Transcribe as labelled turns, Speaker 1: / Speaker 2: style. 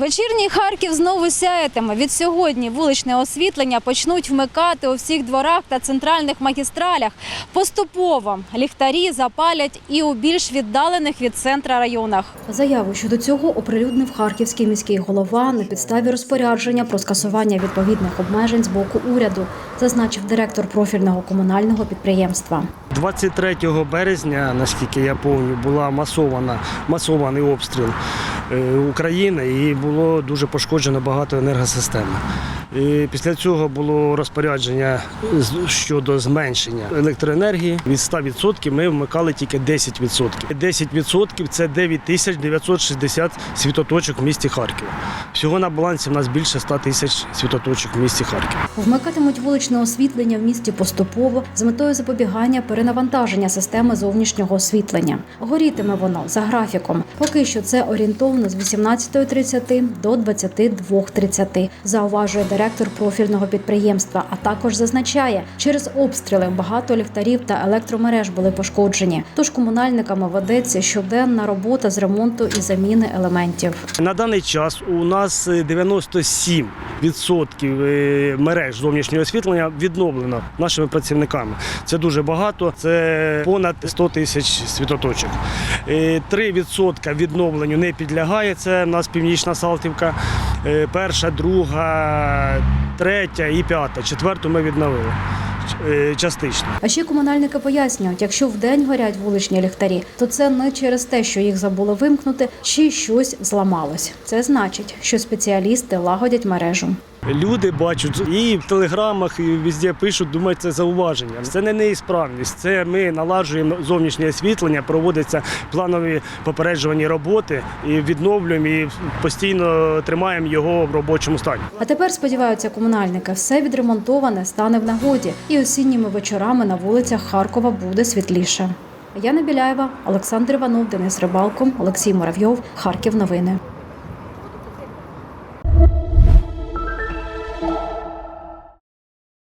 Speaker 1: Вечірній Харків знову сяятиме. Від сьогодні вуличне освітлення почнуть вмикати у всіх дворах та центральних магістралях. Поступово ліхтарі запалять і у більш віддалених від центра районах. Заяву щодо цього оприлюднив харківський міський голова на підставі розпорядження про скасування відповідних обмежень з боку уряду, зазначив директор профільного комунального підприємства.
Speaker 2: 23 березня, наскільки я пам'ятаю, була масована, масований обстріл України і було дуже пошкоджено багато енергосистем. І після цього було розпорядження щодо зменшення електроенергії. Від 100% ми вмикали тільки 10%. 10% це 9960 світоточок в місті Харків. Всього на балансі в нас більше 100 тисяч світоточок в місті Харків.
Speaker 1: Вмикатимуть вуличне освітлення в місті поступово з метою запобігання перенавантаження системи зовнішнього освітлення. Горітиме воно за графіком. Поки що це орієнтовно з 18.30 до 22.30, зауважує директор профільного підприємства. А також зазначає, через обстріли багато ліхтарів та електромереж були пошкоджені. Тож комунальниками ведеться щоденна робота з ремонту і заміни елементів.
Speaker 2: На даний час у нас е, 97% е, мереж зовнішнього освітлення відновлено нашими працівниками. Це дуже багато, це понад 100 тисяч світоточок. Е, 3% відновленню не підлягає. Це в нас північна Салтівка. Е, Перша, друга, третя і п'ята. Четверту ми відновили е, частично.
Speaker 1: А ще комунальники пояснюють, якщо вдень горять вуличні ліхтарі, то це не через те, що їх забули вимкнути, чи щось зламалось. Це значить, що спеціалісти лагодять мережу.
Speaker 2: Люди бачать і в телеграмах, і везде пишуть, думають, це зауваження. Це не неісправність. Це ми наладжуємо зовнішнє освітлення, проводяться планові попереджувальні роботи і відновлюємо і постійно тримаємо його в робочому стані.
Speaker 1: А тепер сподіваються комунальники, все відремонтоване стане в нагоді, і осінніми вечорами на вулицях Харкова буде світліше. Яна Біляєва, Олександр Іванов, Денис Рибалко, Олексій Муравйов, Харків. Новини.